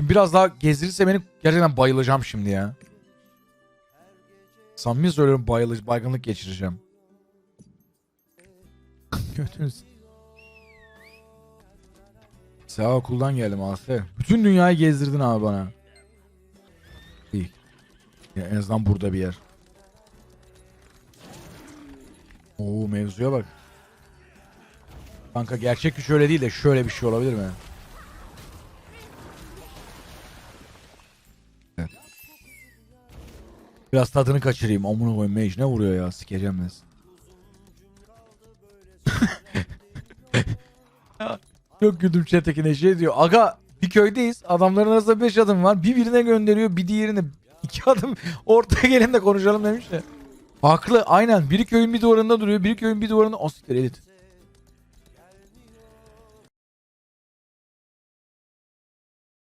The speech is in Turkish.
Şimdi biraz daha gezdirirse beni gerçekten bayılacağım şimdi ya. Samimi söylüyorum bayılış, baygınlık geçireceğim. Götünüz. Seha okuldan geldim Aslı. Bütün dünyayı gezdirdin abi bana. İyi. Ya en azından burada bir yer. Oo mevzuya bak. Kanka gerçek güç öyle değil de şöyle bir şey olabilir mi? Biraz tadını kaçırayım. Amına koyayım mage ne vuruyor ya sikeceğim ben. Çok güldüm chat'tekine şey diyor. Aga bir köydeyiz. Adamların arasında 5 adım var. Bir birine gönderiyor bir diğerine. iki adım ortaya gelin de konuşalım demiş de. Haklı aynen. Biri köyün bir duvarında duruyor. Biri köyün bir duvarında. O siktir elit.